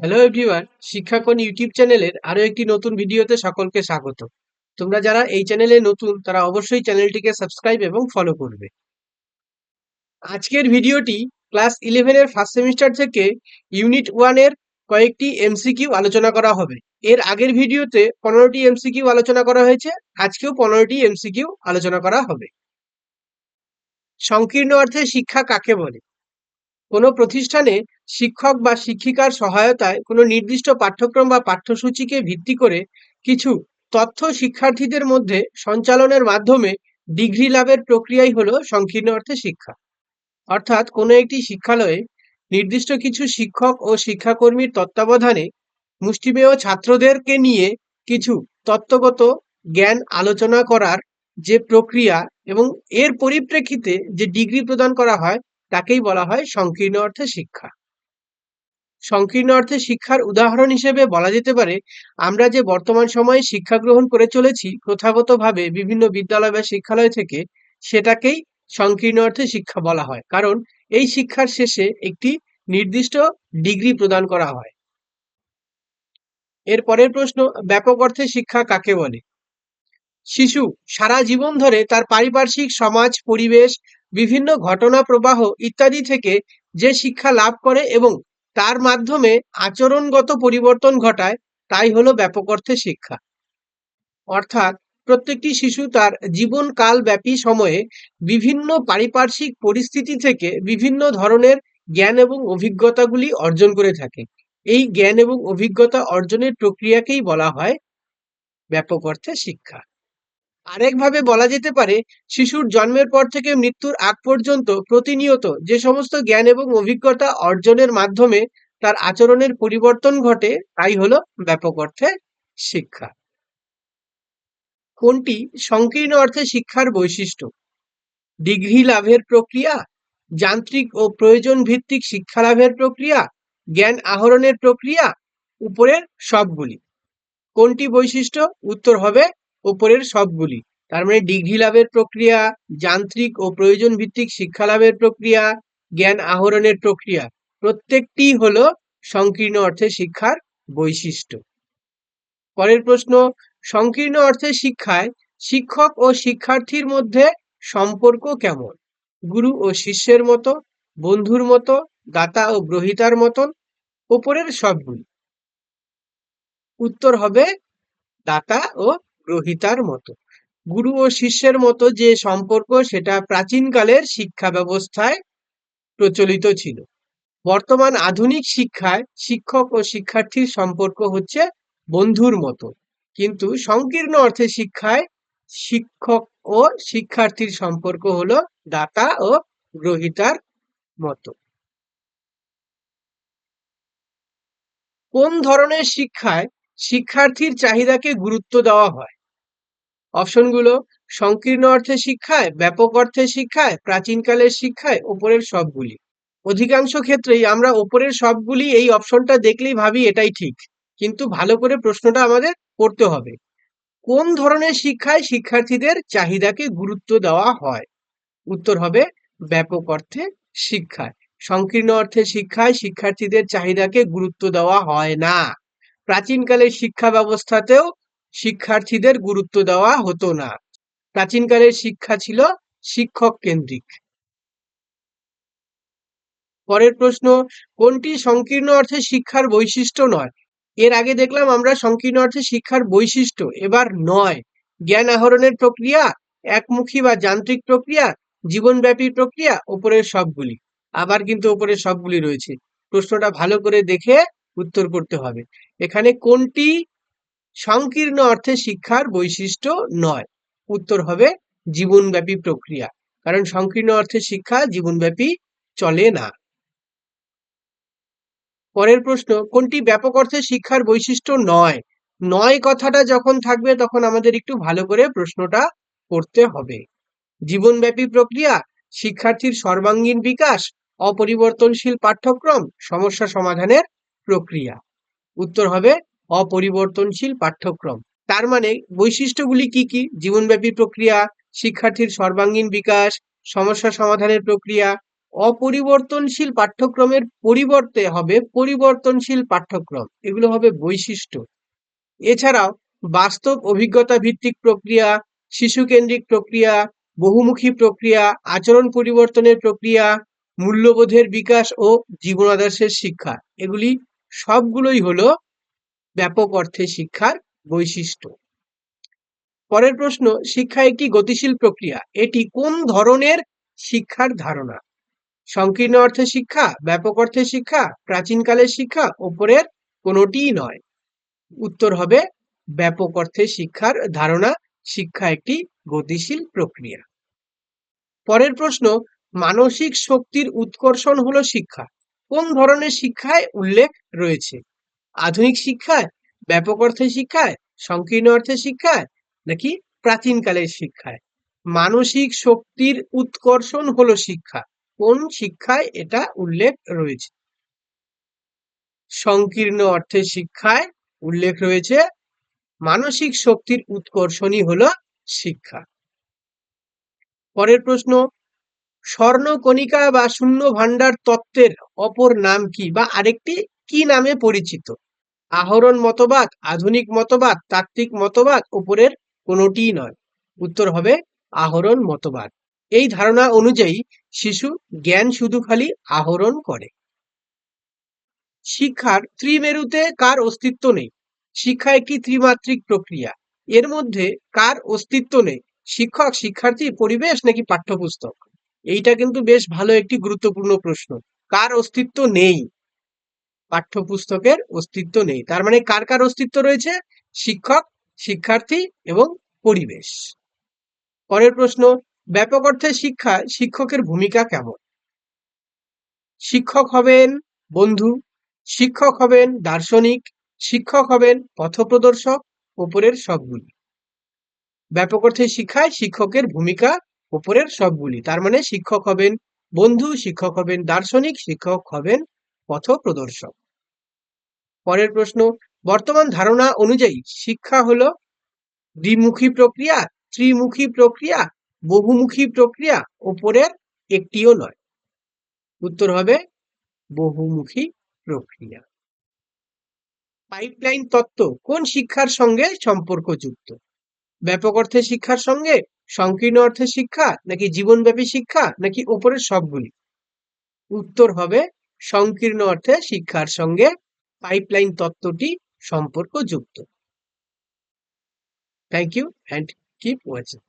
Hello everyone শিক্ষাকোণ YouTube চ্যানেলের আরও একটি নতুন ভিডিওতে সকলকে স্বাগত। তোমরা যারা এই চ্যানেলে নতুন, তারা অবশ্যই চ্যানেলটিকে সাবস্ক্রাইব এবং ফলো করবে। আজকের ভিডিওটি ক্লাস ইলেভেনের ফার্স্ট সেমিস্টার থেকে ইউনিট ওয়ানের কয়েকটি এমসিকিউ আলোচনা করা হবে। এর আগের ভিডিওতে পনেরোটি এমসিকিউ আলোচনা করা হয়েছে, আজকেও পনেরোটি এমসিকিউ আলোচনা করা হবে। সংকীর্ণ অর্থে শিক্ষা কাকে বলে? কোনো প্রতিষ্ঠানে শিক্ষক বা শিক্ষিকার সহায়তায় কোনো নির্দিষ্ট পাঠ্যক্রম বা পাঠ্যসূচিকে ভিত্তি করে কিছু তথ্য শিক্ষার্থীদের মধ্যে সঞ্চালনের মাধ্যমে ডিগ্রি লাভের প্রক্রিয়াই হলো সংকীর্ণ অর্থে শিক্ষা। অর্থাৎ কোনো একটি শিক্ষালয়ে নির্দিষ্ট কিছু শিক্ষক ও শিক্ষাকর্মীর তত্ত্বাবধানে মুষ্টিমেয় ছাত্রদেরকে নিয়ে কিছু তত্ত্বগত জ্ঞান আলোচনা করার যে প্রক্রিয়া এবং এর পরিপ্রেক্ষিতে যে ডিগ্রি প্রদান করা হয়, তাকেই বলা হয় সংকীর্ণ অর্থে শিক্ষা। সংকীর্ণ অর্থে শিক্ষার উদাহরণ হিসেবে বলা যেতে পারে, আমরা যে বর্তমান সময়ে শিক্ষা গ্রহণ করে চলেছি, প্রথাগতভাবে বিভিন্ন বিদ্যালয় বা শিক্ষালয় থেকে সেটাকেই সংকীর্ণ অর্থে শিক্ষা বলা হয়। কারণ এই শিক্ষার শেষে একটি নির্দিষ্ট ডিগ্রি প্রদান করা হয়। এর পরের প্রশ্ন, ব্যাপক অর্থে শিক্ষা কাকে বলে? শিশু সারা জীবন ধরে তার পারিপার্শ্বিক সমাজ, পরিবেশ, বিভিন্ন ঘটনা প্রবাহ ইত্যাদি থেকে যে শিক্ষা লাভ করে এবং তার মাধ্যমে আচরণগত পরিবর্তন ঘটায়, তাই হলো ব্যাপক অর্থে শিক্ষা। অর্থাৎ প্রত্যেকটি শিশু তার জীবনকাল ব্যাপী সময়ে বিভিন্ন পারিপার্শ্বিক পরিস্থিতি থেকে বিভিন্ন ধরনের জ্ঞান এবং অভিজ্ঞতাগুলি অর্জন করে থাকে। এই জ্ঞান এবং অভিজ্ঞতা অর্জনের প্রক্রিয়াকেই বলা হয় ব্যাপক অর্থে শিক্ষা। আরেকভাবে বলা যেতে পারে, শিশুর জন্মের পর থেকে মৃত্যুর আগ পর্যন্ত প্রতিনিয়ত যে সমস্ত জ্ঞান এবং অভিজ্ঞতা অর্জনের মাধ্যমে তার আচরণের পরিবর্তন ঘটে, তাই হলো ব্যাপক অর্থে শিক্ষা। কোনটি? সংকীর্ণ অর্থে শিক্ষার বৈশিষ্ট্য। ডিগ্রি লাভের প্রক্রিয়া, যান্ত্রিক ও প্রয়োজন ভিত্তিক শিক্ষা লাভের প্রক্রিয়া, জ্ঞান আহরণের প্রক্রিয়া, উপরের সবগুলি। কোনটি বৈশিষ্ট্য? উত্তর হবে উপরের সবগুলি। তার মানে ডিগ্রি লাভের প্রক্রিয়া, যান্ত্রিক ও প্রয়োজন ভিত্তিক শিক্ষা লাভের প্রক্রিয়া, জ্ঞান আহরণের প্রক্রিয়া। প্রত্যেকটি হলো সংকীর্ণ অর্থে শিক্ষার বৈশিষ্ট্য। পরের প্রশ্ন, সংকীর্ণ অর্থে শিক্ষায় শিক্ষক ও শিক্ষার্থীর মধ্যে সম্পর্ক কেমন? গুরু ও শিষ্যের মতো, বন্ধুর মতো দাতা ও গ্রহিতার মতন ওপরের সবগুলি। উত্তর হবে, দাতা ও গ্রহিতার মতো। গুরু ও শিষ্যের মতো যে সম্পর্ক সেটা প্রাচীনকালের শিক্ষা ব্যবস্থায় প্রচলিত ছিল। বর্তমান আধুনিক শিক্ষায় শিক্ষক ও শিক্ষার্থীর সম্পর্ক হচ্ছে বন্ধুর মতো। কিন্তু সংকীর্ণ অর্থে শিক্ষায় শিক্ষক ও শিক্ষার্থীর সম্পর্ক হলো দাতা ও গ্রহিতার মতো। কোন ধরনের শিক্ষায় শিক্ষার্থীর চাহিদাকে গুরুত্ব দেওয়া হয়? অপশনগুলো সংকীর্ণ অর্থে শিক্ষায়, ব্যাপক অর্থে শিক্ষায়, প্রাচীনকালের শিক্ষায় ওপরের সবগুলি। অধিকাংশ ক্ষেত্রেই আমরা ওপরের সবগুলি এই অপশনটা দেখলেই ভাবি এটাই ঠিক। কিন্তু ভালো করে প্রশ্নটা আমাদের করতে হবে। কোন ধরনের শিক্ষায় শিক্ষার্থীদের চাহিদাকে গুরুত্ব দেওয়া হয়? উত্তর হবে, ব্যাপক অর্থে শিক্ষায়। সংকীর্ণ অর্থে শিক্ষায় শিক্ষার্থীদের চাহিদাকে গুরুত্ব দেওয়া হয় না। প্রাচীনকালের শিক্ষা ব্যবস্থাতেও শিক্ষার্থীদের গুরুত্ব দেওয়া হতো না। প্রাচীনকালের শিক্ষা ছিল শিক্ষক কেন্দ্রিক পরের প্রশ্ন, কোনটি সংকীর্ণ অর্থে শিক্ষার বৈশিষ্ট্য নয়? এর আগে দেখলাম আমরা সংকীর্ণ অর্থে শিক্ষার বৈশিষ্ট্য, এবার নয়। জ্ঞান আহরণের প্রক্রিয়া, একমুখী বা যান্ত্রিক প্রক্রিয়া, জীবনব্যাপী প্রক্রিয়া, ওপরের সবগুলি। আবার কিন্তু ওপরের সবগুলি রয়েছে। প্রশ্নটা ভালো করে দেখে উত্তর করতে হবে। এখানে কোনটি সংকীর্ণ অর্থে শিক্ষার বৈশিষ্ট্য নয়। উত্তর হবে জীবনব্যাপী প্রক্রিয়া। কারণ সংকীর্ণ অর্থে শিক্ষা জীবনব্যাপী চলে না। পরের প্রশ্ন, কোনটি ব্যাপক অর্থে শিক্ষার বৈশিষ্ট্য নয়? নয় কথাটা যখন থাকবে তখন আমাদের একটু ভালো করে প্রশ্নটা করতে হবে। জীবনব্যাপী প্রক্রিয়া, শিক্ষার্থীর সর্বাঙ্গীন বিকাশ, অপরিবর্তনশীল পাঠ্যক্রম, সমস্যা সমাধানের প্রক্রিয়া। উত্তর হবে অপরিবর্তনশীল পাঠ্যক্রম। তার মানে বৈশিষ্ট্যগুলি কি কি? জীবনব্যাপী প্রক্রিয়া, শিক্ষার্থীর সর্বাঙ্গীন বিকাশ, সমস্যা সমাধানের প্রক্রিয়া। অপরিবর্তনশীল পাঠ্যক্রমের পরিবর্তে হবে পরিবর্তনশীল পাঠ্যক্রম। এগুলো হবে বৈশিষ্ট্য। এছাড়াও বাস্তব অভিজ্ঞতা ভিত্তিক প্রক্রিয়া, শিশুকেন্দ্রিক প্রক্রিয়া, বহুমুখী প্রক্রিয়া, আচরণ পরিবর্তনের প্রক্রিয়া, মূল্যবোধের বিকাশ ও জীবনাদর্শের শিক্ষা। এগুলি সবগুলোই হলো ব্যাপক অর্থে শিক্ষার বৈশিষ্ট্য। পরের প্রশ্ন, শিক্ষা একটি গতিশীল প্রক্রিয়া। এটি কোন ধরনের শিক্ষার ধারণা? সংকীর্ণ অর্থে শিক্ষা, ব্যাপক অর্থে শিক্ষা, প্রাচীনকালের শিক্ষা ওপরের কোনোটিই নয়। উত্তর হবে, ব্যাপক অর্থে শিক্ষার ধারণা, শিক্ষা একটি গতিশীল প্রক্রিয়া। পরের প্রশ্ন, মানসিক শক্তির উৎকর্ষণ হলো শিক্ষা। কোন ধরনের শিক্ষায় উল্লেখ রয়েছে? আধুনিক শিক্ষায়, ব্যাপক অর্থে শিক্ষায়, সংকীর্ণ অর্থে শিক্ষায়, নাকি প্রাচীনকালের শিক্ষায়? মানসিক শক্তির উৎকর্ষণ হলো শিক্ষা। কোন শিক্ষায় এটা উল্লেখ রয়েছে? সংকীর্ণ অর্থে শিক্ষায় উল্লেখ রয়েছে, মানসিক শক্তির উৎকর্ষণই হলো শিক্ষা। পরের প্রশ্ন, স্বর্ণকণিকা বা শূন্য ভাণ্ডার তত্ত্বের অপর নাম কি বা আরেকটি কি নামে পরিচিত? আহরণ মতবাদ, আধুনিক মতবাদ, তাত্ত্বিক মতবাদ উপরের কোনোটিই নয়। উত্তর হবে আহরণ মতবাদ। এই ধারণা অনুযায়ী শিশু জ্ঞান শুধু খালি আহরণ করে। শিক্ষার ত্রিমেরুতে কার অস্তিত্ব নেই? শিক্ষা একটি ত্রিমাত্রিক প্রক্রিয়া। এর মধ্যে কার অস্তিত্ব নেই? শিক্ষক, শিক্ষার্থী, পরিবেশ নাকি পাঠ্যপুস্তক? এইটা কিন্তু বেশ ভালো একটি গুরুত্বপূর্ণ প্রশ্ন। কার অস্তিত্ব নেই? পাঠ্যপুস্তকের অস্তিত্ব নেই। তার মানে কার কার অস্তিত্ব রয়েছে? শিক্ষক, শিক্ষার্থী এবং পরিবেশ। পরের প্রশ্ন, ব্যাপক অর্থে শিক্ষা শিক্ষকের ভূমিকা কেমন? শিক্ষক হবেন বন্ধু, শিক্ষক হবেন দার্শনিক, শিক্ষক হবেন পথপ্রদর্শক, ওপরের সবগুলি। ব্যাপক অর্থে শিক্ষায় শিক্ষকের ভূমিকা ওপরের সবগুলি। তার মানে শিক্ষক হবেন বন্ধু, শিক্ষক হবেন দার্শনিক, শিক্ষক হবেন পথ প্রদর্শক পরের প্রশ্ন, বর্তমান ধারণা অনুযায়ী শিক্ষা হলো দ্বিমুখী প্রক্রিয়া, ত্রিমুখী প্রক্রিয়া, বহুমুখী প্রক্রিয়া, ওপরের একটিও নয়। উত্তর হবে বহুমুখী প্রক্রিয়া। পাইপলাইন তত্ত্ব কোন শিক্ষার সঙ্গে সম্পর্কযুক্ত? ব্যাপক অর্থে শিক্ষার সঙ্গে, সংকীর্ণ অর্থে শিক্ষা, নাকি জীবনব্যাপী শিক্ষা, নাকি ওপরের সবগুলি? উত্তর হবে সংকীর্ণ অর্থে শিক্ষার সঙ্গে পাইপলাইন তত্ত্বটি সম্পর্কযুক্ত। Thank you and keep watching